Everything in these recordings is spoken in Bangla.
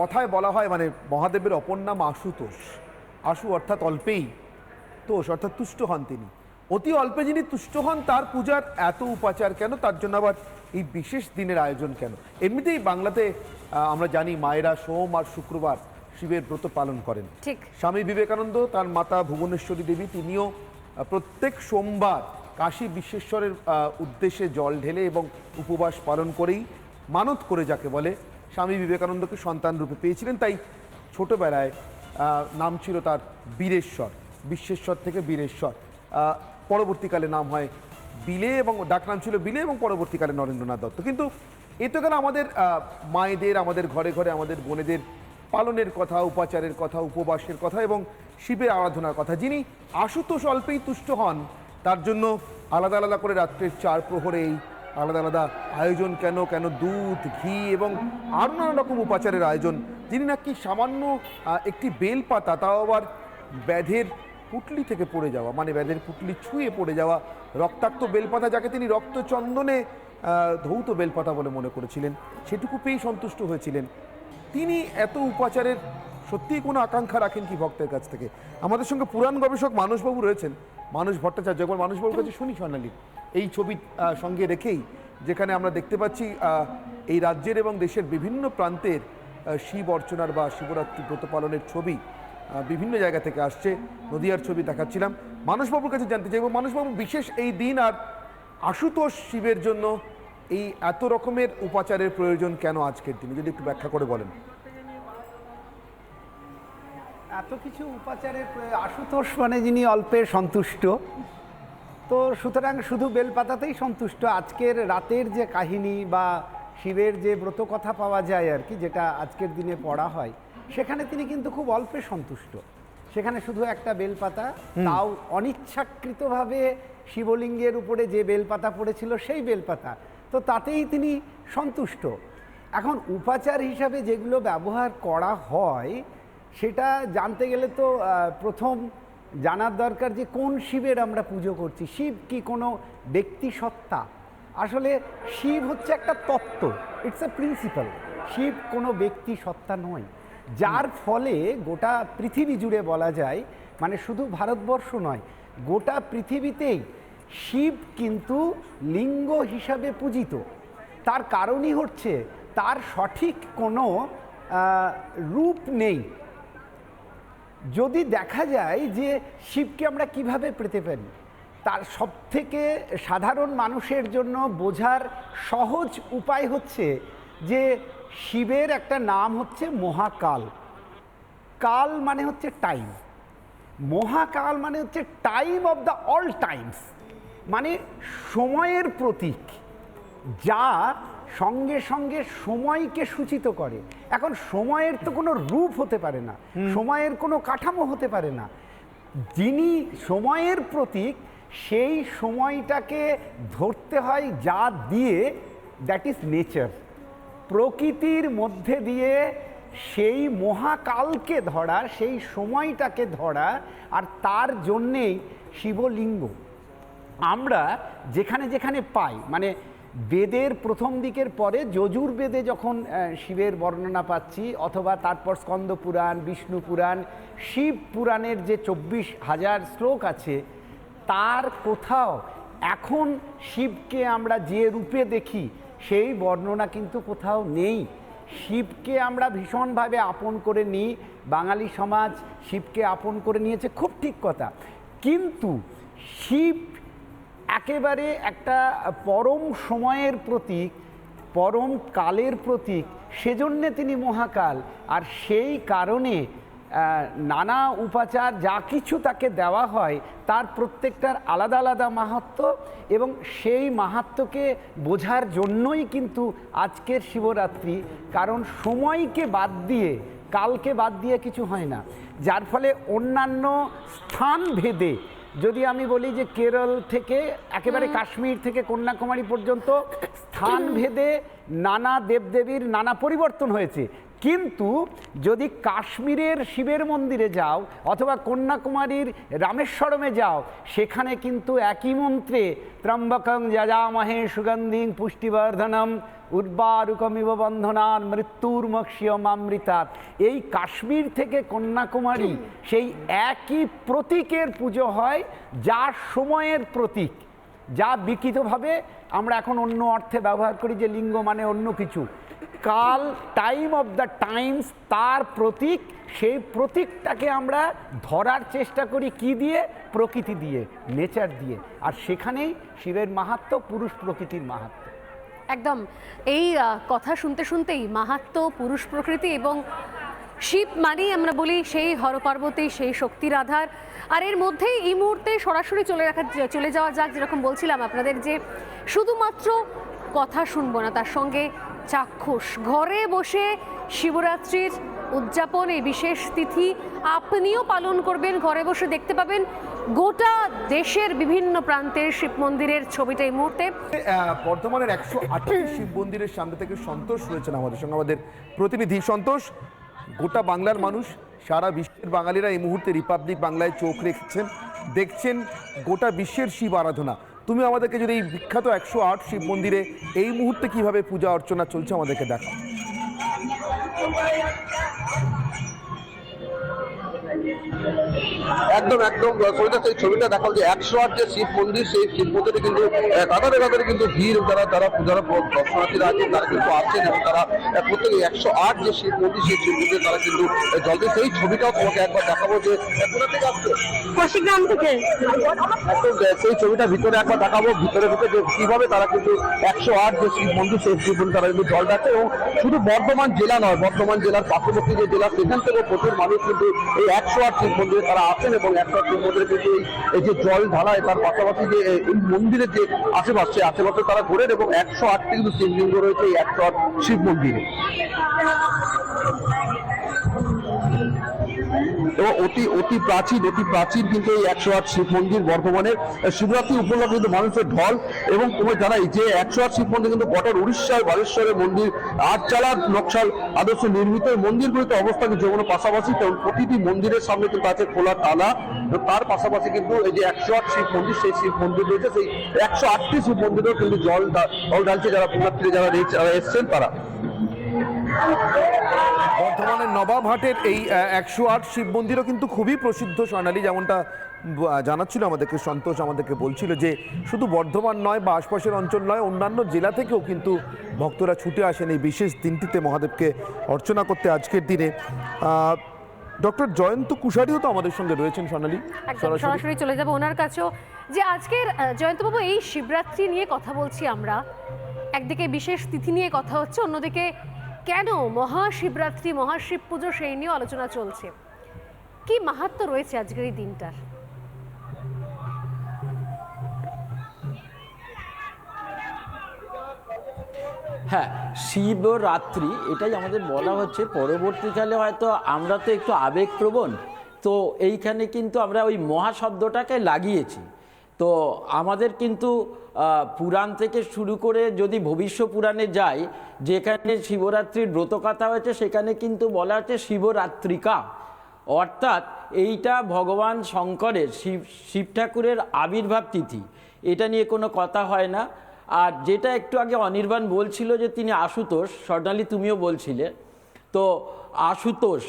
কথায় বলা হয় মানে মহাদেবের অপর নাম আশুতোষ। আশু অর্থাৎ অল্পেই তোষ অর্থাৎ তুষ্ট হন তিনি। অতি অল্পে যিনি তুষ্ট হন তার পূজার এত উপাচার কেন? তার জন্য আবার এই বিশেষ দিনের আয়োজন কেন? এমনিতেই বাংলাতে আমরা জানি মায়েরা সোম আর শুক্রবার শিবের ব্রত পালন করেন। ঠিক। স্বামী বিবেকানন্দ তার মাতা ভুবনেশ্বরী দেবী তিনিও প্রত্যেক সোমবার কাশী বিশ্বেশ্বরের উদ্দেশ্যে জল ঢেলে এবং উপবাস পালন করেই মানত করে যাকে বলে স্বামী বিবেকানন্দকে সন্তান রূপে পেয়েছিলেন, তাই ছোটোবেলায় নাম ছিল তার বীরেশ্বর, বিশ্বেশ্বর থেকে বীরেশ্বর। পরবর্তীকালে নাম হয় বিলে এবং ডাকনাম ছিল বিলে এবং পরবর্তীকালে নরেন্দ্রনাথ দত্ত। কিন্তু এ তো গেল আমাদের মায়েদের, আমাদের ঘরে ঘরে, আমাদের বোনেদের পালনের কথা, উপাচারের কথা, উপবাসের কথা এবং শিবের আরাধনার কথা। যিনি আশুতোষ অল্পেই তুষ্ট হন, তার জন্য আলাদা আলাদা করে রাত্রের চার প্রহরেই আলাদা আলাদা আয়োজন কেন কেন দুধ, ঘি এবং আরও নানা রকম উপাচারের আয়োজন। যিনি নাকি সামান্য একটি বেল পাতা তাও আবার ব্যাধের পুটলি থেকে পড়ে যাওয়া মানে ব্যাধের পুটলি ছুঁয়ে পড়ে যাওয়া রক্তাক্ত বেলপাতা যাকে তিনি রক্তচন্দনে ধৌত বেলপাতা বলে মনে করেছিলেন, সেটুকু পেয়েই সন্তুষ্ট হয়েছিলেন। তিনি এত উপাচারের সত্যিই কোনো আকাঙ্ক্ষা রাখেন কি ভক্তের কাছ থেকে? আমাদের সঙ্গে পুরাণ গবেষক মানসবাবু রয়েছেন। মানুষ ভট্টাচার্য, একবার মানুষবাবুর কাছে শুনি স্বর্ণালী। এই ছবি সঙ্গে রেখেই যেখানে আমরা দেখতে পাচ্ছি এই রাজ্যের এবং দেশের বিভিন্ন প্রান্তের শিব অর্চনার বা শিবরাত্রি ব্রত পালনের ছবি বিভিন্ন জায়গা থেকে আসছে। নদিয়ার ছবি দেখাচ্ছিলাম। মানসবাবুর কাছে জানতে চাইব, মানসবাবু, বিশেষ এই দিন আর আশুতোষ শিবের জন্য এই এত রকমের উপাচারের প্রয়োজন কেন আজকের দিনে? যদি একটু ব্যাখ্যা করে বলেন। এত কিছু উপাচারের আশুতোষ মানে যিনি অল্পে সন্তুষ্ট। তো সুতরাং শুধু বেলপাতাতেই সন্তুষ্ট। আজকের রাতের যে কাহিনী বা শিবের যে ব্রত কথা পাওয়া যায় আর কি যেটা আজকের দিনে পড়া হয় সেখানে তিনি কিন্তু খুব অল্পে সন্তুষ্ট। সেখানে শুধু একটা বেলপাতা তাও অনিচ্ছাকৃতভাবে শিবলিঙ্গের উপরে যে বেলপাতা পড়েছিল সেই বেলপাতা। তো তাতেই তিনি সন্তুষ্ট। এখন উপাচার হিসাবে যেগুলো ব্যবহার করা হয় সেটা জানতে গেলে তো প্রথম জানার দরকার যে কোন শিবের আমরা পুজো করছি। শিব কি কোনো ব্যক্তি সত্তা আসলে শিব হচ্ছে একটা তত্ত্ব ইটস এ প্রিন্সিপাল শিব কোনো ব্যক্তি সত্তা নয়। যার ফলে গোটা পৃথিবী জুড়ে বলা যায় মানে শুধু ভারতবর্ষ নয় গোটা পৃথিবীতেই শিব কিন্তু লিঙ্গ হিসাবে পূজিত। তার কারণই হচ্ছে তার সঠিক কোনো রূপ নেই। যদি দেখা যায় যে শিবকে আমরা কীভাবে পেতে পারি, তার সব থেকে সাধারণ মানুষের জন্য বোঝার সহজ উপায় হচ্ছে যে শিবের একটা নাম হচ্ছে মহাকাল। কাল মানে হচ্ছে টাইম মহাকাল মানে হচ্ছে time of the all times মানে সময়ের প্রতীক, যা সঙ্গে সঙ্গে সময়কে সূচিত করে। এখন সময়ের তো কোনো রূপ হতে পারে না সময়ের কোনো কাঠামো হতে পারে না। যিনি সময়ের প্রতীক সেই সময়টাকে ধরতে হয় যা দিয়ে দ্যাট ইজ নেচার প্রকৃতির মধ্যে দিয়ে সেই মহাকালকে ধরা সেই সময়টাকে ধরা আর তার জন্যেই শিবলিঙ্গ। আমরা যেখানে যেখানে পাই মানে বেদের প্রথম দিকের পরে যজুর বেদে যখন শিবের বর্ণনা পাচ্ছি, অথবা তারপর স্কন্দ পুরাণ, বিষ্ণু পুরাণ, শিব পুরাণের যে চব্বিশ হাজার শ্লোক আছে, তার কোথাও এখন শিবকে আমরা যে রূপে দেখি, সেই বর্ণনা কিন্তু কোথাও নেই। শিবকে আমরা ভীষণভাবে আপন করে নিই, বাঙালি সমাজ শিবকে আপন করে নিয়েছে, খুব ঠিক কথা। কিন্তু শিব একেবারে একটা পরম সময়ের প্রতীক, পরম কালের প্রতীক। সেজন্যে তিনি মহাকাল। আর সেই কারণে নানা উপাচার, যা কিছু তাকে দেওয়া হয়, তার প্রত্যেকটার আলাদা আলাদা মাহাত্ম এবং সেই মাহাত্মকে বোঝার জন্যই কিন্তু আজকের শিবরাত্রি। কারণ সময়কে বাদ দিয়ে, কালকে বাদ দিয়ে কিছু হয় না। যার ফলে অন্যান্য স্থান ভেদে যদি আমি বলি যে কেরল থেকে একেবারে কাশ্মীর থেকে কন্যাকুমারী পর্যন্ত স্থান ভেদে নানা দেবদেবীর নানা পরিবর্তন হয়েছে কিন্তু যদি কাশ্মীরের শিবের মন্দিরে যাও অথবা কন্যাকুমারীর রামেশ্বরমে যাও, সেখানে কিন্তু একই মন্ত্রে ত্রম্বকং যজামহে সুগন্ধিং পুষ্টিবর্ধনম উর্বারুকমিব বন্ধনান মৃত্যুর মক্ষিয়মামৃতার এই কাশ্মীর থেকে কন্যাকুমারী সেই একই প্রতীকের পুজো হয়, যা সময়ের প্রতীক, যা বিকৃতভাবে আমরা এখন অন্য অর্থে ব্যবহার করি যে লিঙ্গ মানে অন্য কিছু। কাল টাইম অফ দ্য টাইমস তার প্রতীক, সেই প্রতীকটাকে আমরা ধরার চেষ্টা করি কি দিয়ে? প্রকৃতি দিয়ে, নেচার দিয়ে। আর সেখানেই শিবের মাহাত্ম, পুরুষ প্রকৃতির মাহাত্ম। একদম। এই কথা শুনতে শুনতেই মাহাত্ম, পুরুষ প্রকৃতি এবং শিব মানেই আমরা বলি সেই হরপার্বতী, সেই শক্তির আধার আর এর মধ্যেই এই মুহূর্তে সরাসরি চলে রাখা, চলে যাওয়া যাক, যেরকম বলছিলাম আপনাদের যে শুধুমাত্র কথা শুনব না, তার সঙ্গে চাক্ষুষ। ঘরে বসে শিবরাত্রির উদযাপন এই বিশেষ তিথি আপনিও পালন করবেন। ঘরে বসে দেখতে পাবেন গোটা দেশের বিভিন্ন প্রান্তের শিব মন্দিরের ছবিটা এই মুহূর্তে। বর্ধমানের একশো আটটি শিব মন্দিরের সামনে থেকে সন্তোষ রয়েছেন আমাদের সঙ্গে আমাদের প্রতিনিধি। সন্তোষ, গোটা বাংলার মানুষ, সারা বিশ্বের বাঙালিরা এই মুহূর্তে রিপাবলিক বাংলায় চোখ রেখেছেন, দেখছেন গোটা বিশ্বের শিব আরাধনা। তুমি আমাদেরকে যদি এই বিখ্যাত একশো আট শিব মন্দিরে এই মুহূর্তে কীভাবে পূজা অর্চনা চলছে আমাদেরকে দেখাও। একদম একদম ছবিটা সেই ছবিটা দেখাল যে একশো আট যে শিব মন্দির সেই শিব মন্দিরে কিন্তু কাতারে কাতারে কিন্তু ভিড় যারা যারা যারা দর্শনার্থীরা আছেন তারা কিন্তু আসছেন এবং তারা প্রত্যেকে একশো আট যে শিব মন্দির সেই শিব মন্দিরে তারা কিন্তু আহ, জল দিয়ে সেই ছবিটাও তোমাকে একবার দেখাবো যে কোথা থেকে আসছে? কৌশিকগ্রাম থেকে। সেই ছবিটা ভিতরে একবার দেখাবো ভিতরে ভিতরে যে কীভাবে তারা কিন্তু একশো আট যে শিব মন্দির সেই শিব মন্দির তারা কিন্তু জল ডাকছে এবং শুধু বর্ধমান জেলা নয় বর্ধমান জেলার পার্শ্ববর্তী যে জেলা সেখান থেকে প্রচুর মানুষ কিন্তু এই একশো আট শিব মন্দিরে তারা আসেন এবং একটা আট যে এই- যে জল ঢালায় তার পাশাপাশি যে, এই মন্দিরের যে আশেপাশ আশেপাশে আশেপাশে তারা ঘোরেন এবং একশো আটটি কিন্তু শিবলিঙ্গ রয়েছে এই একশো আট শিব মন্দিরে। এবং অতি অতি প্রাচীন অতি প্রাচীন কিন্তু এই একশো আট শিব মন্দির বর্ধমানের শিবরাত্রি উপলক্ষে কিন্তু মানুষের ঢল। এবং তোমার জানাই যে একশো আট শিব মন্দির কিন্তু গোটা উড়িষ্যার বালেশ্বরের মন্দির, আটচালার নকশাল আদর্শ নির্মিত। মন্দিরগুলিতে অবস্থান যেমন পাশাপাশি। প্রতিটি মন্দিরের সামনে কিন্তু আছে খোলা তালা। তার পাশাপাশি কিন্তু এই যে একশো আট শিব মন্দির, সেই শিব মন্দির রয়েছে। সেই একশো আটটি শিব মন্দিরেও কিন্তু জল জল ঢালছে যারা রয়েছে- যারা এসছেন তারা। বর্ধমানের নবাবহাটের এই একশো আট শিব মন্দিরও কিন্তু খুবই প্রসিদ্ধ স্বর্ণালী যেমনটা জানাচ্ছিল আমাদেরকে সন্তোষ আমাদেরকে বলছিল যে শুধু বর্ধমান নয় বা আশপাশের অঞ্চল নয় অন্যান্য জেলা থেকেও কিন্তু ভক্তরা ছুটে আসেন এই বিশেষ দিনটিতে মহাদেবকে অর্চনা করতে আজকের দিনে। ডক্টর জয়ন্ত কুশারিও তো আমাদের সঙ্গে রয়েছেন একদম সরাসরি। চলে যাব ওনার কাছেও। যে আজকের জয়ন্তবাবু এই শিবরাত্রি নিয়ে কথা বলছি আমরা। একদিকে বিশেষ তিথি নিয়ে কথা হচ্ছে অন্যদিকে কেন মহাশিবরাত্রি, মহাশিব পুজো সেই নিয়ে আলোচনা চলছে? কি মাহাত্ম রয়েছে আজকের এই দিনটার? হ্যাঁ শিবরাত্রি এটাই আমাদের বলা হচ্ছে। পরবর্তীকালে হয়তো আমরা তো একটু আবেগপ্রবণ, তো এইখানে কিন্তু আমরা ওই মহাশব্দটাকে লাগিয়েছি। তো আমাদের কিন্তু পুরাণ থেকে শুরু করে যদি ভবিষ্য পুরাণে যাই, যেখানে শিবরাত্রির ব্রতকথা হয়েছে, সেখানে কিন্তু বলা হচ্ছে শিবরাত্রিকা। অর্থাৎ এইটা ভগবান শঙ্করের, শিব শিব ঠাকুরের আবির্ভাব তিথি। এটা নিয়ে কোনো কথা হয় না। আর যেটা একটু আগে অনির্বাণ বলছিল যে তিনি আশুতোষ স্বর্ণালী তুমিও বলছিলে। তো আশুতোষ,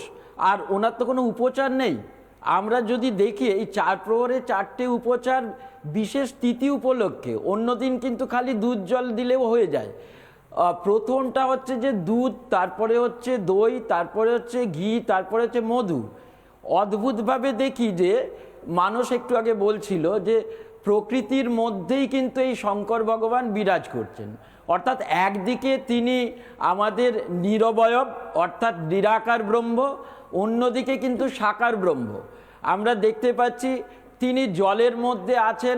আর ওনার তো কোনো উপচার নেই। আমরা যদি দেখি, এই চার প্রহরে চারটে উপচার, বিশেষ তিথি উপলক্ষে অন্যদিন কিন্তু খালি দুধ জল দিলেও হয়ে যায়। প্রথমটা হচ্ছে যে দুধ, তারপরে হচ্ছে দই, তারপরে হচ্ছে ঘি, তারপরে হচ্ছে মধু। অদ্ভুতভাবে দেখি যে, মানুষ একটু আগে বলছিল যে প্রকৃতির মধ্যেই কিন্তু এই শঙ্কর ভগবান বিরাজ করছেন। অর্থাৎ একদিকে তিনি আমাদের নিরবয়ব, অর্থাৎ নিরাকার ব্রহ্ম, অন্যদিকে কিন্তু সাকার ব্রহ্ম। আমরা দেখতে পাচ্ছি তিনি জলের মধ্যে আছেন,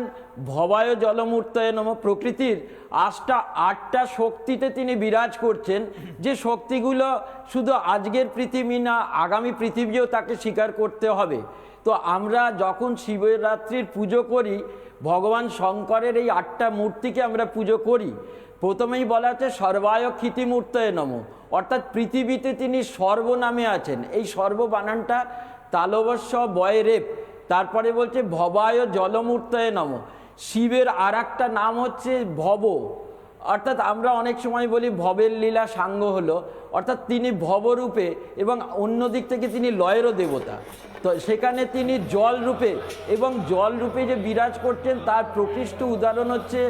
ভবায় জলমূর্তয় নম। প্রকৃতির আটটা আটটা শক্তিতে তিনি বিরাজ করছেন। যে শক্তিগুলো শুধু আজকের পৃথিবী না, আগামী পৃথিবীও তাকে স্বীকার করতে হবে। তো আমরা যখন শিবরাত্রির পুজো করি, ভগবান শঙ্করের এই আটটা মূর্তিকে আমরা পুজো করি। প্রথমেই বলা হচ্ছে সর্বায় ক্ষিতিমূর্তয় নম। অর্থাৎ পৃথিবীতে তিনি সর্ব নামে আছেন। এই সর্ব বানানটা তালবস্য বয়রেপ তারপরে বলছে ভবায় জলমূর্তয় নম। শিবের আর নাম হচ্ছে ভব। অর্থাৎ আমরা অনেক সময় বলি ভবের লীলা সাঙ্গ হলো, অর্থাৎ তিনি ভবরূপে এবং অন্য দিক থেকে তিনি লয়েরও দেবতা। তো সেখানে তিনি জল রূপে এবং জল রূপে যে বিরাজ করছেন তার প্রকৃষ্ট উদাহরণ হচ্ছে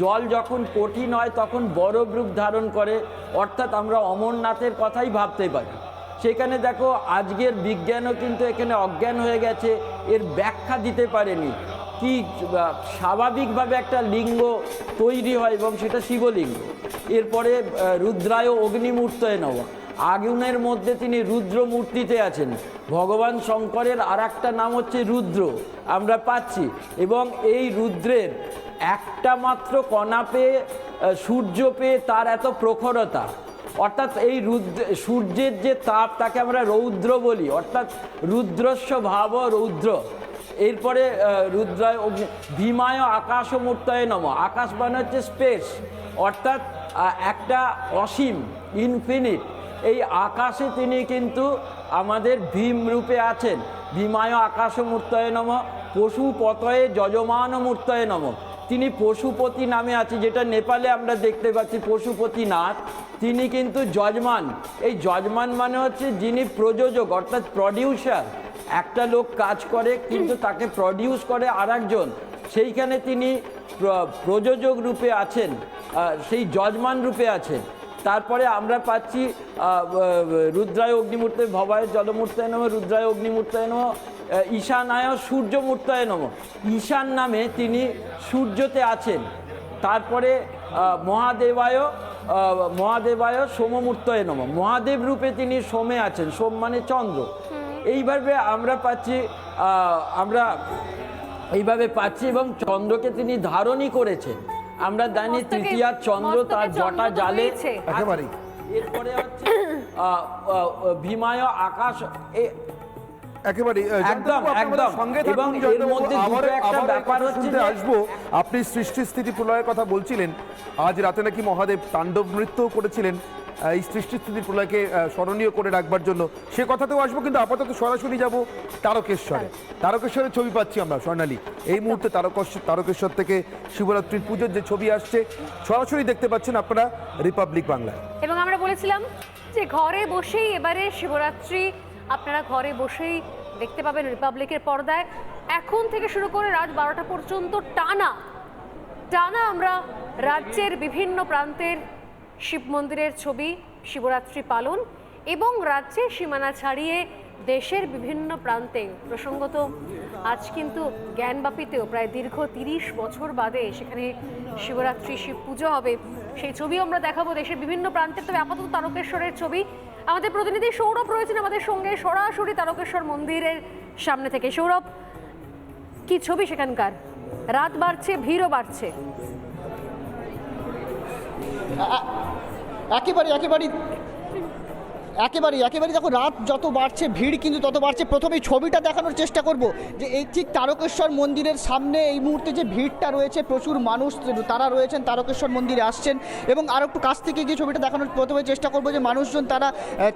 জল যখন কঠিন হয় তখন বরফ রূপ ধারণ করে, অর্থাৎ আমরা অমরনাথের কথাই ভাবতে পারি। সেখানে দেখো, আজকের বিজ্ঞানও কিন্তু এখানে অজ্ঞান হয়ে গেছে, এর ব্যাখ্যা দিতে পারেনি। কি স্বাভাবিকভাবে একটা লিঙ্গ তৈরি হয় এবং সেটা শিবলিঙ্গ। এরপরে রুদ্রায় অগ্নিমূর্তয় নব আগুনের মধ্যে তিনি রুদ্র মূর্তিতে আছেন। ভগবান শঙ্করের আর একটা নাম হচ্ছে রুদ্র, আমরা পাচ্ছি। এবং এই রুদ্রের একটা মাত্র কণা পেয়ে সূর্য পেয়ে তার এত প্রখরতা। অর্থাৎ এই রুদ্র, সূর্যের যে তাপ, তাকে আমরা রৌদ্র বলি। অর্থাৎ রুদ্রস্ব ভাব রৌদ্র। এরপরে রুদ্রায় অগ্নি, ভীমায় আকাশ মূর্তায় নম। আকাশ মানে হচ্ছে স্পেস অর্থাৎ একটা অসীম ইনফিনিট এই আকাশে তিনি কিন্তু আমাদের ভীম রূপে আছেন। ভীমায় আকাশ মূর্তয় নম পশু পতয়ে যজমান মূর্তয় নম। তিনি পশুপতি নামে আছে যেটা নেপালে আমরা দেখতে পাচ্ছি, পশুপতিনাথ। তিনি কিন্তু যজমান। এই যজমান মানে হচ্ছে যিনি প্রযোজক, অর্থাৎ প্রডিউসার একটা লোক কাজ করে, কিন্তু তাকে প্রডিউস করে আর একজন সেইখানে তিনি প্রযোজক রূপে আছেন সেই যজমান রূপে আছেন। তারপরে আমরা পাচ্ছি রুদ্রায় অগ্নিমূর্তে, ভবায় জলমূর্তায় নম, রুদ্রায় অগ্নিমূর্তায় নম ঈশানায় সূর্যমূর্তায় নম। ঈশান নামে তিনি সূর্যতে আছেন। তারপরে মহাদেবায় মহাদেবায় সোমমূর্তয় নম। মহাদেব রূপে তিনি সোমে আছেন, সোম মানে চন্দ্র। এইভাবে আমরা পাচ্ছি আহ, আমরা এইভাবে পাচ্ছি এবং চন্দ্রকে তিনি ধারণই করেছেন আমরা জানি তৃতীয়া চন্দ্র তার জটা জালে রয়েছে। একেবারেই। এরপরে হচ্ছে আহ, আহ, ভীমায় আকাশ এ- একেবারে একদম, একদম। এর মধ্যে দুটো একটা ব্যাপার হচ্ছে যে- আসব আপনি সৃষ্টি স্থিতি প্রলয়ের কথা বলছিলেন আজ রাতে নাকি মহাদেব তাণ্ডব নৃত্যও করেছিলেন এই সৃষ্টি প্রলয়কে স্মরণীয় করে রাখবার জন্য। সে কথাতেও আসব, কিন্তু আপাতত সরাসরি যাব তারকেশ্বরে। তারকেশ্বরের ছবি পাচ্ছি আমরা, স্বর্ণালী। এই মুহূর্তে তারকেশ্বর তারকেশ্বর থেকে শিবরাত্রির পুজোর যে ছবি আসছে, সরাসরি দেখতে পাচ্ছেন আপনারা রিপাবলিক বাংলায়। এবং আমরা বলেছিলাম যে ঘরে বসেই এবারে শিবরাত্রি আপনারা ঘরে বসেই দেখতে পাবেন রিপাবলিকের পর্দায়। এখন থেকে শুরু করে রাত বারোটা পর্যন্ত টানা টানা আমরা রাজ্যের বিভিন্ন প্রান্তের শিব মন্দিরের ছবি, শিবরাত্রি পালন এবং রাজ্যের সীমানা ছাড়িয়ে দেশের বিভিন্ন প্রান্তে প্রসঙ্গত আজ কিন্তু জ্ঞানবাপীতেও প্রায় দীর্ঘ তিরিশ বছর বাদে সেখানে শিবরাত্রি, শিব পুজো হবে। সেই ছবি আমরা দেখাবো দেশের বিভিন্ন প্রান্তে। তবে আপাতত তারকেশ্বরের ছবি। আমাদের প্রতিনিধি সৌরভ রয়েছেন আমাদের সঙ্গে। সরাসরি তারকেশ্বর মন্দিরের সামনে থেকে। সৌরভ, কি ছবি সেখানকার? রাত বাড়ছে, ভিড়ও বাড়ছে। একেবারে একেবারে একেবারে একেবারে দেখো রাত যত বাড়ছে, ভিড় কিন্তু তত বাড়ছে। প্রথমে ছবিটা দেখানোর চেষ্টা করব যে এই ঠিক তারকেশ্বর মন্দিরের সামনে এই মুহূর্তে যে ভিড়টা রয়েছে, প্রচুর মানুষ তারা রয়েছেন, তারকেশ্বর মন্দিরে আসছেন এবং আরও একটু কাছ থেকে গিয়ে ছবিটা দেখানোর প্রথমে চেষ্টা করব যে মানুষজন তারা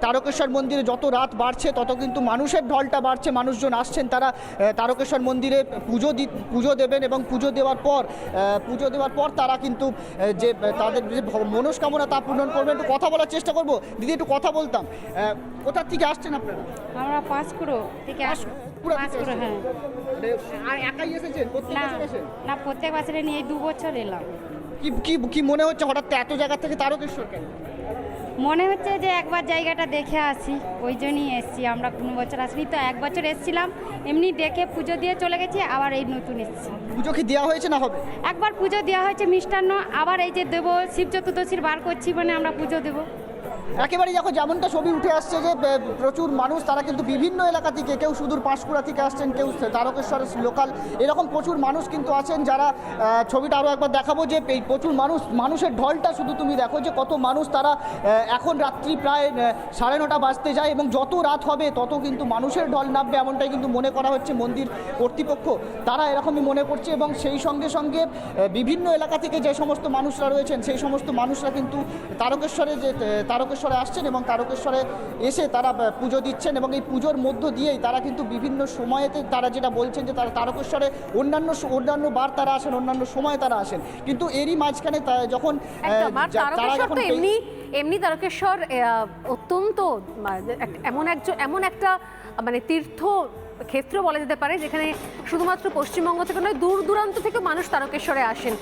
তারকেশ্বর মন্দিরে যত রাত বাড়ছে, তত কিন্তু মানুষের ঢলটা বাড়ছে, মানুষজন আসছেন, তারা তারকেশ্বর মন্দিরে পুজো দি, পুজো দেবেন এবং পুজো দেওয়ার পর পুজো দেওয়ার পর তারা কিন্তু যে, তাদের যে মনস্কামনা তা পূরণ করবেন। একটু কথা বলার চেষ্টা করব। দিদি, একটু কথা বলতাম। কোথার থেকে আসছেন আপনারা? আমরা পাঁচকুড়ো থেকে আস- পুরো থেকে পাঁচকুড়ো হ্যাঁ। মানে আর একাই এসেছেন? প্রত্যেক না বছর এসেন? না প্রত্যেক বছরে নিয়ে দু বছর এলাম। কি কি কি মনে হচ্ছে হঠাৎ এত জায়গা থেকে তারকেশ্বর কেন? মনে হচ্ছে যে একবার জায়গাটা দেখে আসি ওই জন্যই এসছি। আমরা কোনো বছর আসিনি তো এক বছর এসছিলাম এমনি দেখে পুজো দিয়ে চলে গেছি আবার এই নতুন এসছি। পুজো কি দেওয়া হয়েছে না হবে? একবার পুজো দেওয়া হয়েছে মিষ্টান্ন আবার এই যে দেবো শিব চতুর্দশীর বার করছি মানে আমরা পুজো দেবো। একেবারে দেখো যেমনটা ছবি উঠে আসছে যে প্রচুর মানুষ, তারা কিন্তু বিভিন্ন এলাকা থেকে কেউ সুদূর পাঁশকুড়া থেকে আসছেন, কেউ তারকেশ্বরের লোকাল, এরকম প্রচুর মানুষ কিন্তু আছেন যারা ছবিটা আরও একবার দেখাবো যে, এই প্রচুর মানুষ, মানুষের ঢলটা শুধু তুমি দেখো যে, কত মানুষ তারা এখন রাত্রি প্রায় সাড়ে নটা বাজতে যায় এবং যত রাত হবে, তত কিন্তু মানুষের ঢল নামবে এমনটাই কিন্তু মনে করা হচ্ছে মন্দির কর্তৃপক্ষ। তারা এরকমই মনে করছে এবং সেই সঙ্গে সঙ্গে বিভিন্ন এলাকা থেকে যে সমস্ত মানুষরা রয়েছেন, সেই সমস্ত মানুষরা কিন্তু তারকেশ্বরে যে তারকেশ্বর তারকেশ্বরে আসছেন এবং তারকেশ্বরে এসে তারা পুজো দিচ্ছেন এবং এই পুজোর মধ্য দিয়েই তারা কিন্তু বিভিন্ন সময়েতে তারা যেটা বলছেন যে তারা তারকেশ্বরে অন্যান্য অন্যান্য বার তারা আসেন অন্যান্য সময়ে তারা আসেন। কিন্তু এরই মাঝখানে যখন তারা যখন এমনি এমনি তারকেশ্বর অত্যন্ত এমন একজন এমন একটা মানে তীর্থ ক্ষেত্র বলা যেতে পারে যেখানে শুধুমাত্র পশ্চিমবঙ্গ থেকে নয় দূর দূরান্ত থেকে মানুষ তারকেশ্বরে আসেন।